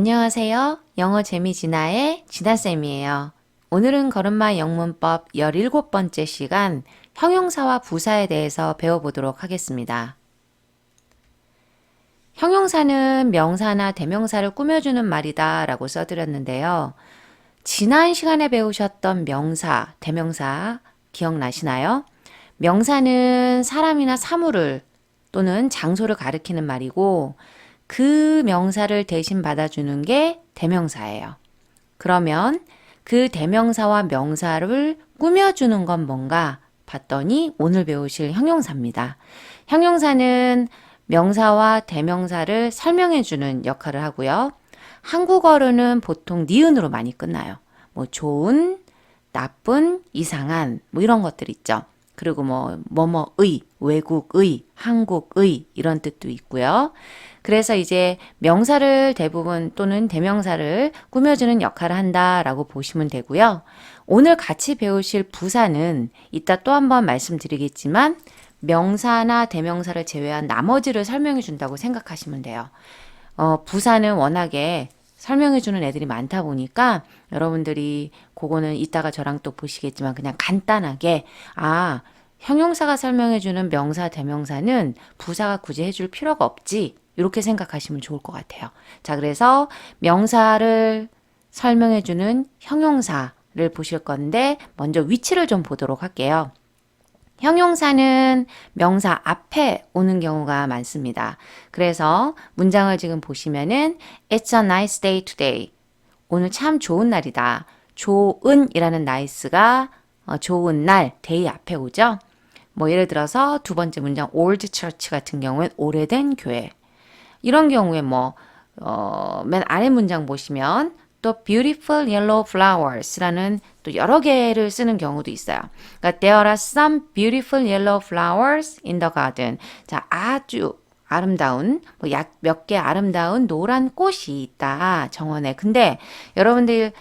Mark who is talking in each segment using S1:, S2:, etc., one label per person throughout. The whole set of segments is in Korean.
S1: 안녕하세요. 영어 재미 진아의 진아쌤이에요. 오늘은 걸음마 영문법 17번째 시간 형용사와 부사에 대해서 배워보도록 하겠습니다. 형용사는 명사나 대명사를 꾸며주는 말이다 라고 써드렸는데요. 지난 시간에 배우셨던 명사, 대명사 기억나시나요? 명사는 사람이나 사물을 또는 장소를 가리키는 말이고 그 명사를 대신 받아주는 게 대명사예요. 그러면 그 대명사와 명사를 꾸며주는 건 뭔가 봤더니 오늘 배우실 형용사입니다. 형용사는 명사와 대명사를 설명해주는 역할을 하고요. 한국어로는 보통 니은으로 많이 끝나요. 뭐 좋은, 나쁜, 이상한 뭐 이런 것들 있죠. 그리고 뭐 뭐뭐의, 외국의, 한국의 이런 뜻도 있고요. 그래서 이제 명사를 대부분 또는 대명사를 꾸며주는 역할을 한다라고 보시면 되고요. 오늘 같이 배우실 부사는 이따 또 한번 말씀드리겠지만 명사나 대명사를 제외한 나머지를 설명해 준다고 생각하시면 돼요. 어, 부사는 워낙에 설명해 주는 애들이 많다 보니까 여러분들이 그거는 이따가 저랑 또 보시겠지만 그냥 간단하게 아, 형용사가 설명해 주는 명사 대명사는 부사가 굳이 해줄 필요가 없지. 이렇게 생각하시면 좋을 것 같아요. 자, 그래서 명사를 설명해 주는 형용사를 보실 건데 먼저 위치를 좀 보도록 할게요. 형용사는 명사 앞에 오는 경우가 많습니다. 그래서 문장을 지금 보시면은 It's a nice day today. 오늘 참 좋은 날이다. 좋은이라는 nice가 어, 좋은 날, day 앞에 오죠. 뭐 예를 들어서 두 번째 문장 old church 같은 경우엔 오래된 교회. 이런 경우에 뭐 어, 맨 아래 문장 보시면 또 beautiful yellow flowers라는 또 여러 개를 쓰는 경우도 있어요. 그러니까 there are some beautiful yellow flowers in the garden. 자, 아주 아름다운 뭐몇 개 아름다운 노란 꽃이 있다 정원에. 근데 여러분들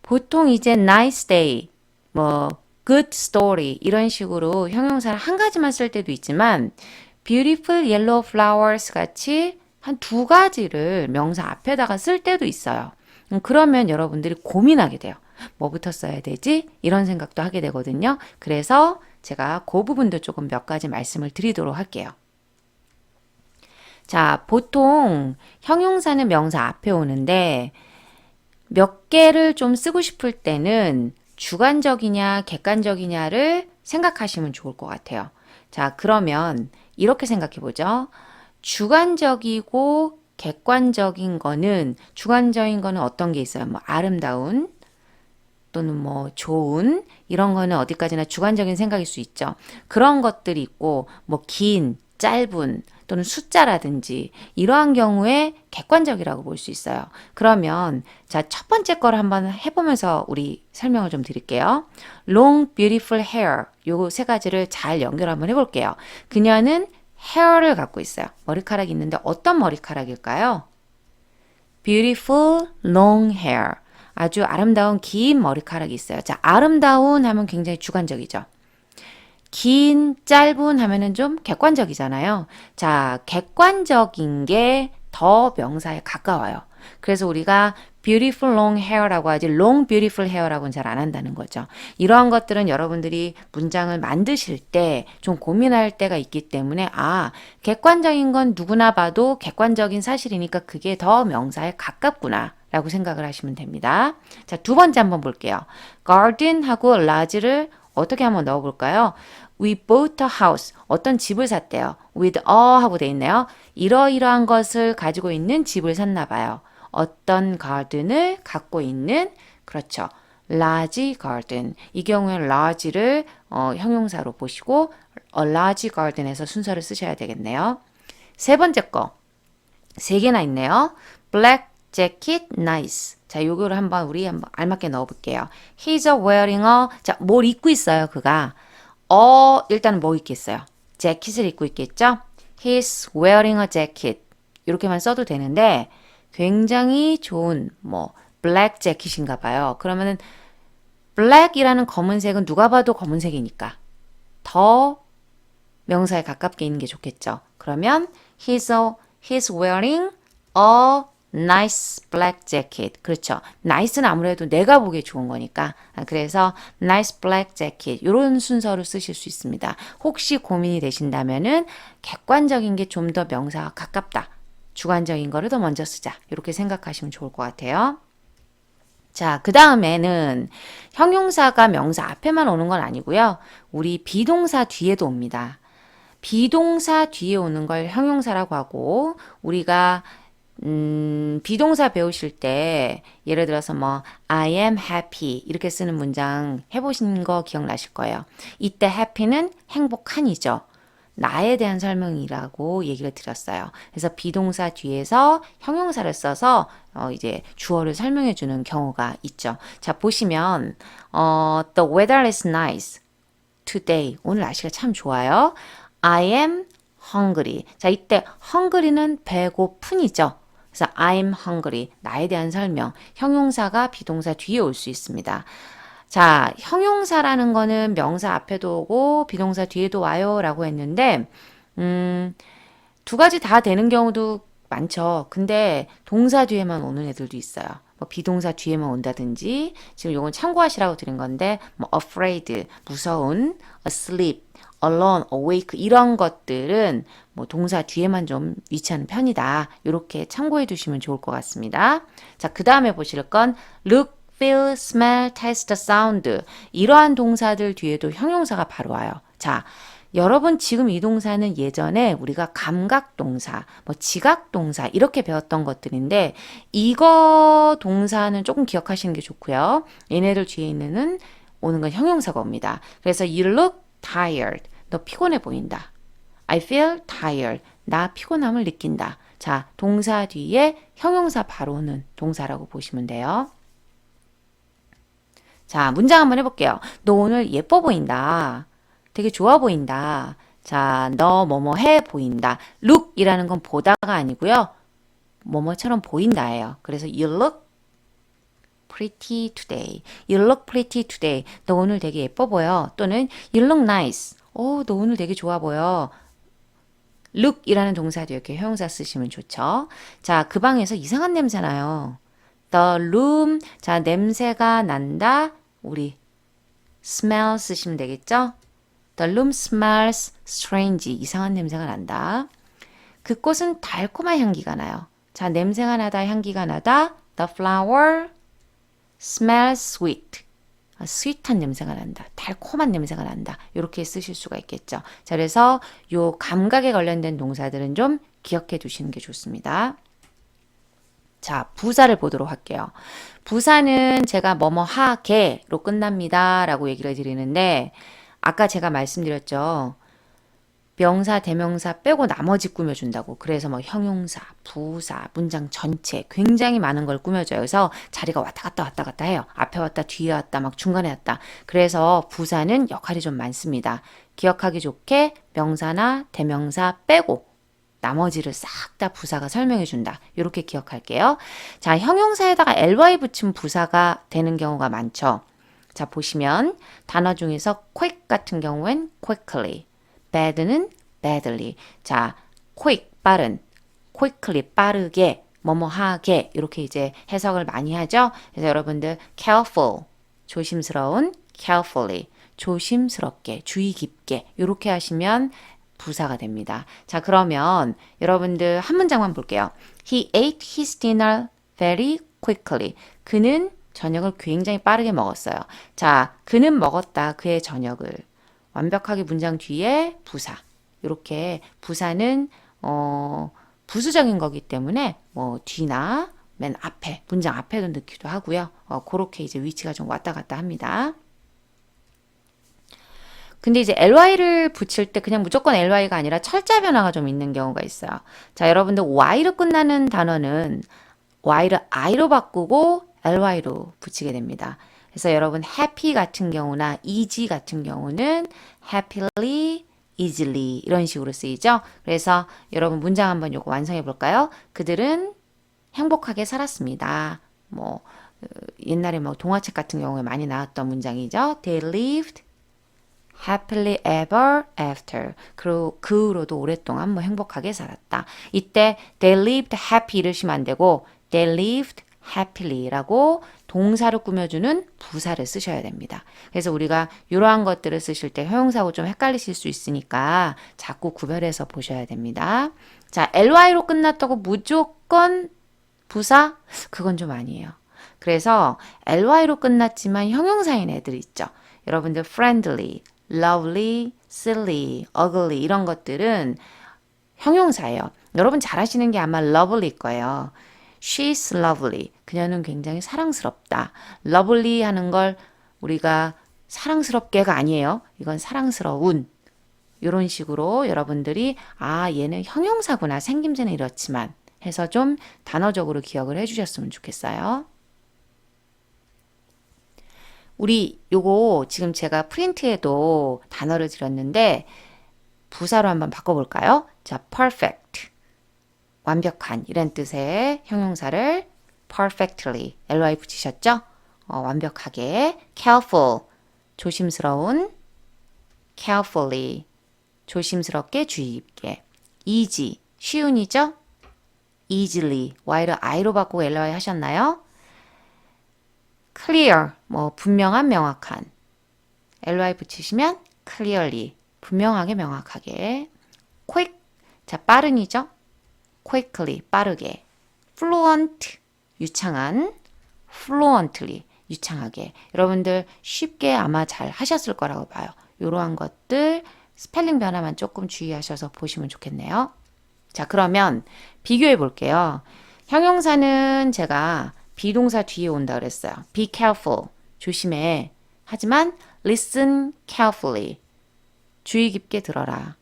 S1: 보통 이제 nice day, 뭐 good story 이런 식으로 형용사를 한 가지만 쓸 때도 있지만 beautiful yellow flowers 같이 한 두 가지를 명사 앞에다가 쓸 때도 있어요. 음, 그러면 여러분들이 고민하게 돼요. 뭐부터 써야 되지? 이런 생각도 하게 되거든요. 그래서 제가 그 부분도 조금 몇 가지 말씀을 드리도록 할게요. 자, 보통 형용사는 명사 앞에 오는데 몇 개를 좀 쓰고 싶을 때는 주관적이냐 객관적이냐를 생각하시면 좋을 것 같아요. 자, 그러면 이렇게 생각해 보죠. 주관적이고 객관적인 거는 주관적인 거는 어떤 게 있어요? 뭐 아름다운 또는 뭐 좋은 이런 거는 어디까지나 주관적인 생각일 수 있죠. 그런 것들이 있고 뭐 긴, 짧은 또는 숫자라든지 이러한 경우에 객관적이라고 볼 수 있어요. 그러면 자, 첫 번째 거를 한번 해 보면서 우리 설명을 좀 드릴게요. long, beautiful hair 요 세 가지를 잘 연결 한번 해 볼게요. 그녀는 hair를 갖고 있어요. 머리카락이 있는데 어떤 머리카락일까요? beautiful long hair. 아주 아름다운 긴 머리카락이 있어요. 자, 아름다운 하면 굉장히 주관적이죠. 긴, 짧은 하면은 좀 객관적이잖아요. 자, 객관적인 게 더 명사에 가까워요. 그래서 우리가 beautiful long hair라고 하지 long beautiful hair라고는 잘 안 한다는 거죠. 이러한 것들은 여러분들이 문장을 만드실 때 좀 고민할 때가 있기 때문에 아, 객관적인 건 누구나 봐도 객관적인 사실이니까 그게 더 명사에 가깝구나. 라고 생각을 하시면 됩니다. 자, 두 번째 한번 볼게요. garden하고 large를 어떻게 한번 넣어볼까요? We bought a house. 어떤 집을 샀대요. with a 하고 돼 있네요. 이러이러한 것을 가지고 있는 집을 샀나 봐요. 어떤 garden을 갖고 있는 그렇죠. large garden. 이 경우에 large를 어, 형용사로 보시고 a large garden에서 순서를 쓰셔야 되겠네요. 세 번째 거. 세 개나 있네요. black jacket nice. 자, 요거를 한번 우리 한번 알맞게 넣어 볼게요. He's wearing a 자, 뭘 입고 있어요, 그가. 어, 일단은 뭐 입겠어요? 재킷을 입고 있겠죠? He's wearing a jacket. 이렇게만 써도 되는데 굉장히 좋은 뭐 블랙 재킷인가 봐요. 그러면은 블랙이라는 검은색은 누가 봐도 검은색이니까 더 명사에 가깝게 있는 게 좋겠죠. 그러면 he's a, he's wearing a nice black jacket. 그렇죠. nice는 아무래도 내가 보기에 좋은 거니까. 아, 그래서 nice black jacket. 이런 순서로 쓰실 수 있습니다. 혹시 고민이 되신다면은 객관적인 게 좀 더 명사와 가깝다. 주관적인 거를 더 먼저 쓰자. 이렇게 생각하시면 좋을 것 같아요. 자, 그 다음에는 형용사가 명사 앞에만 오는 건 아니고요. 우리 비동사 뒤에도 옵니다. 비동사 뒤에 오는 걸 형용사라고 하고, 우리가 음, 비동사 배우실 때 예를 들어서 뭐 I am happy 이렇게 쓰는 문장 해보신 거 기억나실 거예요. 이때 happy는 행복한이죠. 나에 대한 설명이라고 얘기를 드렸어요. 그래서 비동사 뒤에서 형용사를 써서 어 이제 주어를 설명해 주는 경우가 있죠. 자, 보시면 어 the weather is nice today. 오늘 날씨가 참 좋아요. I am hungry. 자, 이때 hungry는 배고픈이죠. 그래서 I'm hungry. 나에 대한 설명. 형용사가 비동사 뒤에 올 수 있습니다. 자, 형용사라는 거는 명사 앞에도 오고 비동사 뒤에도 와요 라고 했는데, 음, 두 가지 다 되는 경우도 많죠. 근데 동사 뒤에만 오는 애들도 있어요. 뭐 비동사 뒤에만 온다든지, 지금 요건 참고하시라고 드린 건데, 뭐 afraid, 무서운, asleep, alone, awake 이런 것들은 뭐 동사 뒤에만 좀 위치하는 편이다. 이렇게 참고해 두시면 좋을 것 같습니다. 자, 그 다음에 보실 건 look, feel, smell, taste, sound 이러한 동사들 뒤에도 형용사가 바로 와요. 자, 여러분 지금 이 동사는 예전에 우리가 감각 동사, 뭐 지각 동사 이렇게 배웠던 것들인데 이거 동사는 조금 기억하시는 게 좋고요. 얘네들 뒤에 있는 오는 건 형용사가 옵니다. 그래서 you look tired. 너 피곤해 보인다. I feel tired. 나 피곤함을 느낀다. 자, 동사 뒤에 형용사 바로 오는 동사라고 보시면 돼요. 자, 문장 한번 해볼게요. 너 오늘 예뻐 보인다. 되게 좋아 보인다. 자, 너 뭐뭐 해 보인다. look이라는 건 보다가 아니고요. 뭐뭐처럼 보인다예요. 그래서 you look pretty today. You look pretty today. 너 오늘 되게 예뻐 보여. 또는 you look nice. 오, 너 오늘 되게 좋아 보여. look이라는 동사도 이렇게 형용사 쓰시면 좋죠. 자, 그 방에서 이상한 냄새 나요. The room. 자, 냄새가 난다. 우리 smell 쓰시면 되겠죠? The room smells strange. 이상한 냄새가 난다. 그 꽃은 달콤한 향기가 나요. 자, 냄새가 나다, 향기가 나다. The flower smells sweet. 아, 스윗한 냄새가 난다. 달콤한 냄새가 난다. 이렇게 쓰실 수가 있겠죠. 자, 그래서 요 감각에 관련된 동사들은 좀 기억해 두시는 게 좋습니다. 자, 부사를 보도록 할게요. 부사는 제가 뭐뭐 하게로 끝납니다. 라고 얘기를 드리는데, 아까 제가 말씀드렸죠. 명사, 대명사 빼고 나머지 꾸며준다고. 그래서 뭐 형용사, 부사, 문장 전체 굉장히 많은 걸 꾸며줘요. 그래서 자리가 왔다 갔다 왔다 갔다 해요. 앞에 왔다, 뒤에 왔다, 막 중간에 왔다. 그래서 부사는 역할이 좀 많습니다. 기억하기 좋게 명사나 대명사 빼고 나머지를 싹 다 부사가 설명해 준다. 이렇게 기억할게요. 자, 형용사에다가 ly 붙인 부사가 되는 경우가 많죠. 자, 보시면 단어 중에서 quick 같은 경우엔 quickly, bad는 badly. 자, quick 빠른, quickly 빠르게, 뭐뭐하게 이렇게 이제 해석을 많이 하죠. 그래서 여러분들 careful 조심스러운 carefully 조심스럽게 주의 깊게 이렇게 하시면 부사가 됩니다. 자, 그러면 여러분들 한 문장만 볼게요. He ate his dinner very quickly. 그는 저녁을 굉장히 빠르게 먹었어요. 자, 그는 먹었다. 그의 저녁을. 완벽하게 문장 뒤에 부사. 이렇게 부사는 어 부수적인 거기 때문에 뭐 뒤나 맨 앞에 문장 앞에도 넣기도 하고요. 어, 그렇게 이제 위치가 좀 왔다 갔다 합니다. 근데 이제 ly를 붙일 때 그냥 무조건 ly가 아니라 철자 변화가 좀 있는 경우가 있어요. 자, 여러분들 y로 끝나는 단어는 y를 i로 바꾸고 ly로 붙이게 됩니다. 그래서 여러분 happy 같은 경우나 easy 같은 경우는 happily, easily 이런 식으로 쓰이죠. 그래서 여러분 문장 한번 요거 완성해 볼까요? 그들은 행복하게 살았습니다. 뭐 옛날에 뭐 동화책 같은 경우에 많이 나왔던 문장이죠. They lived happily ever after. 그리고 그 후로도 오랫동안 뭐 행복하게 살았다. 이때 they lived happy 이러시면 안 되고 They lived happily.라고 동사를 꾸며주는 부사를 쓰셔야 됩니다. 그래서 우리가 이러한 것들을 쓰실 때 형용사하고 좀 헷갈리실 수 있으니까 자꾸 구별해서 보셔야 됩니다. 자, ly로 끝났다고 무조건 부사? 그건 좀 아니에요. 그래서 ly로 끝났지만 형용사인 애들 있죠. 여러분들 friendly, lovely, silly, ugly 이런 것들은 형용사예요. 여러분 잘 아시는 게 아마 lovely일 거예요. She's lovely. 그녀는 굉장히 사랑스럽다. lovely 하는 걸 우리가 사랑스럽게가 아니에요. 이건 사랑스러운. 이런 식으로 여러분들이 아 얘는 형용사구나 생김새는 이렇지만 해서 좀 단어적으로 기억을 해주셨으면 좋겠어요. 우리 요거 지금 제가 프린트에도 단어를 드렸는데 부사로 한번 바꿔볼까요? 자, perfect. 완벽한 이런 뜻의 형용사를 perfectly ly 붙이셨죠? 어, 완벽하게 careful 조심스러운 carefully 조심스럽게 주의 깊게 easy 쉬운이죠? easily y를 i로 바꾸고 ly 하셨나요? Clear 뭐 분명한 명확한 ly 붙이시면 clearly 분명하게 명확하게 quick 자 빠른이죠? quickly 빠르게 fluent 유창한 fluently 유창하게 여러분들 쉽게 아마 잘 하셨을 거라고 봐요. 이러한 것들 스펠링 변화만 조금 주의하셔서 보시면 좋겠네요. 자 그러면 비교해 볼게요. 형용사는 제가 비동사 뒤에 온다 그랬어요. be careful 조심해. 하지만 listen carefully 주의 깊게 들어라.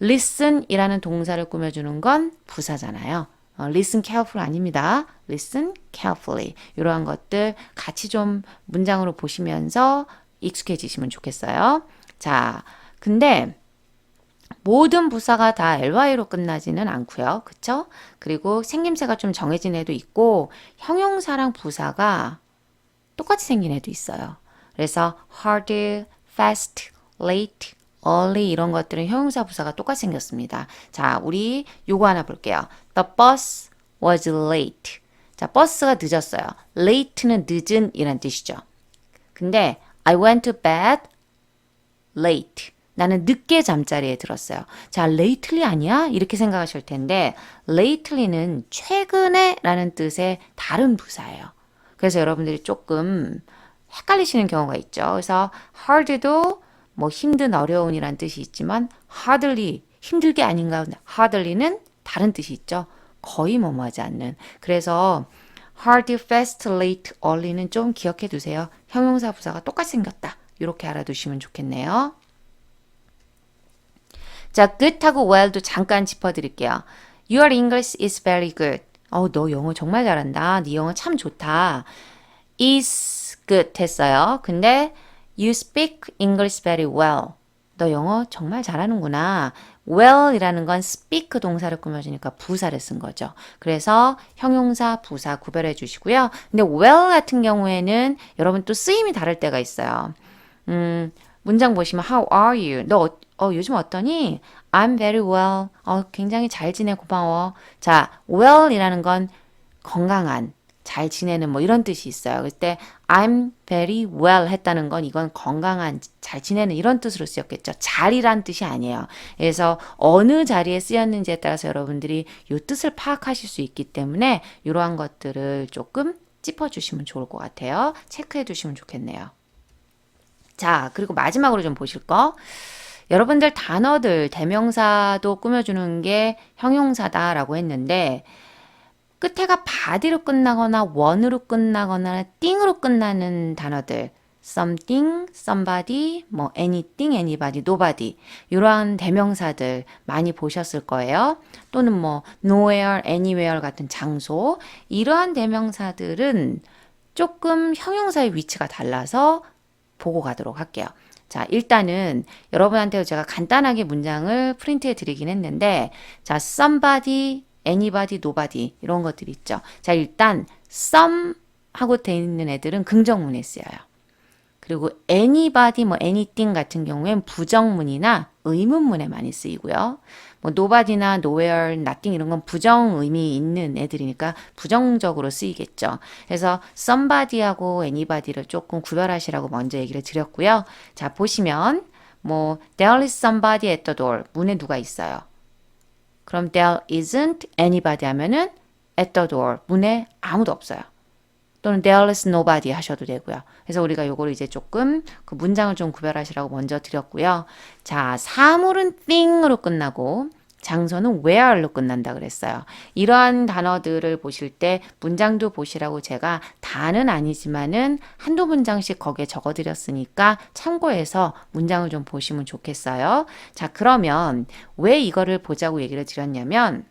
S1: listen이라는 동사를 꾸며주는 건 부사잖아요. 어, listen careful 아닙니다. listen carefully. 이러한 것들 같이 좀 문장으로 보시면서 익숙해지시면 좋겠어요. 자, 근데 모든 부사가 다 ly로 끝나지는 않고요. 그쵸? 그리고 생김새가 좀 정해진 애도 있고 형용사랑 부사가 똑같이 생긴 애도 있어요. 그래서 hard, fast, late, early 이런 것들은 형용사 부사가 똑같이 생겼습니다. 자, 우리 요거 하나 볼게요. The bus was late. 자, 버스가 늦었어요. late는 늦은 이란 뜻이죠. 근데 I went to bed late. 나는 늦게 잠자리에 들었어요. 자, lately 아니야? 이렇게 생각하실 텐데 lately는 최근에 라는 뜻의 다른 부사예요. 그래서 여러분들이 조금 헷갈리시는 경우가 있죠. 그래서 hard도 뭐 힘든 어려운이란 뜻이 있지만 hardly 힘들게 아닌가 hardly는 다른 뜻이 있죠. 거의 뭐뭐하지 않는. 그래서 hard, fast, late, early는 좀 기억해 두세요. 형용사 부사가 똑같이 생겼다. 이렇게 알아두시면 좋겠네요. 자, good하고 well도 잠깐 짚어드릴게요. Your English is very good. 어, 너 영어 정말 잘한다. 네 영어 참 좋다. is good 했어요. 근데 you speak English very well. 너 영어 정말 잘하는구나. well이라는 건 speak 동사를 꾸며주니까 부사를 쓴 거죠. 그래서 형용사, 부사 구별해 주시고요. 근데 well 같은 경우에는 여러분 또 쓰임이 다를 때가 있어요. 음, 문장 보시면 how are you? 너 어, 어, 요즘 어떠니? I'm very well. 어, 굉장히 잘 지내 고마워. 자, well이라는 건 건강한, 잘 지내는 뭐 이런 뜻이 있어요. 그때 I'm very well 했다는 건 이건 건강한, 잘 지내는 이런 뜻으로 쓰였겠죠. 잘이란 뜻이 아니에요. 그래서 어느 자리에 쓰였는지에 따라서 여러분들이 이 뜻을 파악하실 수 있기 때문에 이러한 것들을 조금 짚어주시면 좋을 것 같아요. 체크해 두시면 좋겠네요. 자, 그리고 마지막으로 좀 보실 거. 여러분들 단어들 대명사도 꾸며주는 게 형용사다라고 했는데 끝에가 바디로 끝나거나 원으로 끝나거나 띵으로 끝나는 단어들 something, somebody, 뭐 anything, anybody, nobody 이러한 대명사들 많이 보셨을 거예요. 또는 뭐 nowhere, anywhere 같은 장소 이러한 대명사들은 조금 형용사의 위치가 달라서 보고 가도록 할게요. 자, 일단은 여러분한테 제가 간단하게 문장을 프린트해 드리긴 했는데, 자, somebody, anybody, nobody 이런 것들 있죠. 자, 일단 some 하고 돼 있는 애들은 긍정문에 쓰여요. 그리고 anybody, 뭐 anything 같은 경우엔 부정문이나 의문문에 많이 쓰이고요. 뭐 nobody나 nowhere, nothing 이런 건 부정 의미 있는 애들이니까 부정적으로 쓰이겠죠. 그래서 somebody하고 anybody를 조금 구별하시라고 먼저 얘기를 드렸고요. 자, 보시면 뭐 there is somebody at the door. 문에 누가 있어요. 그럼 there isn't anybody 하면은 at the door. 문에 아무도 없어요. 또는 there is nobody 하셔도 되고요. 그래서 우리가 요거를 이제 조금 그 문장을 좀 구별하시라고 먼저 드렸고요. 자, 사물은 thing으로 끝나고 장소는 where로 끝난다 그랬어요. 이러한 단어들을 보실 때 문장도 보시라고 제가 다는 아니지만은 한두 문장씩 거기에 적어 드렸으니까 참고해서 문장을 좀 보시면 좋겠어요. 자, 그러면 왜 이거를 보자고 얘기를 드렸냐면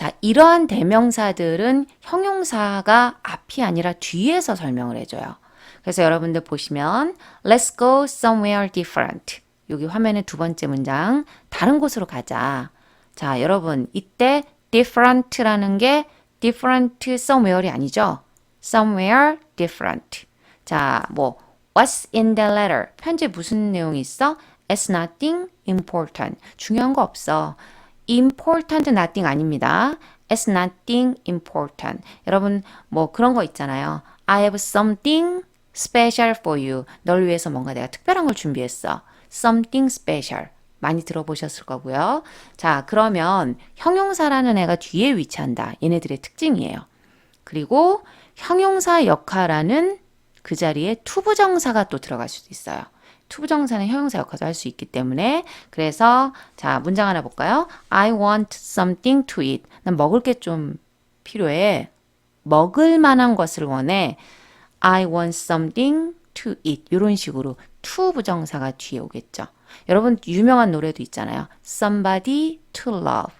S1: 자, 이러한 대명사들은 형용사가 앞이 아니라 뒤에서 설명을 해줘요. 그래서 여러분들 보시면 Let's go somewhere different. 여기 화면의 두 번째 문장 다른 곳으로 가자. 자, 여러분 이때 different라는 게 different somewhere이 아니죠. somewhere different. 자, 뭐 What's in the letter? 편지에 무슨 내용이 있어? It's nothing important. 중요한 거 없어. Important nothing 아닙니다. It's nothing important. 여러분 뭐 그런 거 있잖아요. I have something special for you. 널 위해서 뭔가 내가 특별한 걸 준비했어. something special. 많이 들어보셨을 거고요. 자, 그러면 형용사라는 애가 뒤에 위치한다. 얘네들의 특징이에요. 그리고 형용사 역할하는 그 자리에 투부정사가 또 들어갈 수도 있어요. 투부정사는 형용사 역할도 할 수 있기 때문에 그래서 자 문장 하나 볼까요? I want something to eat. 난 먹을 게 좀 필요해. 먹을 만한 것을 원해. I want something to eat. 이런 식으로 to 부정사가 뒤에 오겠죠. 여러분 유명한 노래도 있잖아요. Somebody to love.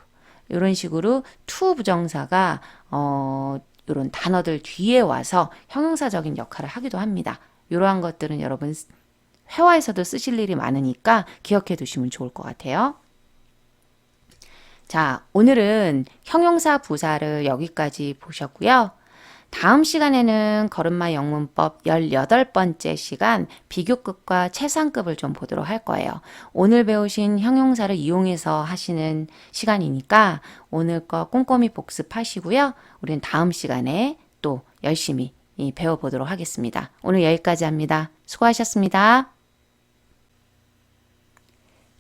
S1: 이런 식으로 to 부정사가 어 이런 단어들 뒤에 와서 형용사적인 역할을 하기도 합니다. 이러한 것들은 여러분 회화에서도 쓰실 일이 많으니까 기억해 두시면 좋을 것 같아요. 자, 오늘은 형용사 부사를 여기까지 보셨고요. 다음 시간에는 걸음마 영문법 18번째 시간 비교급과 최상급을 좀 보도록 할 거예요. 오늘 배우신 형용사를 이용해서 하시는 시간이니까 오늘 거 꼼꼼히 복습하시고요. 우리는 다음 시간에 또 열심히 배워보도록 하겠습니다. 오늘 여기까지 합니다. 수고하셨습니다.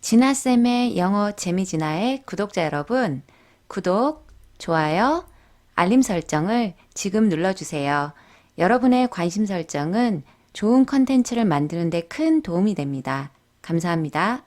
S1: 진아쌤의 영어 재미진아의 구독자 여러분, 구독, 좋아요, 알림 설정을 지금 눌러주세요. 여러분의 관심 설정은 좋은 컨텐츠를 만드는 데 큰 도움이 됩니다. 감사합니다.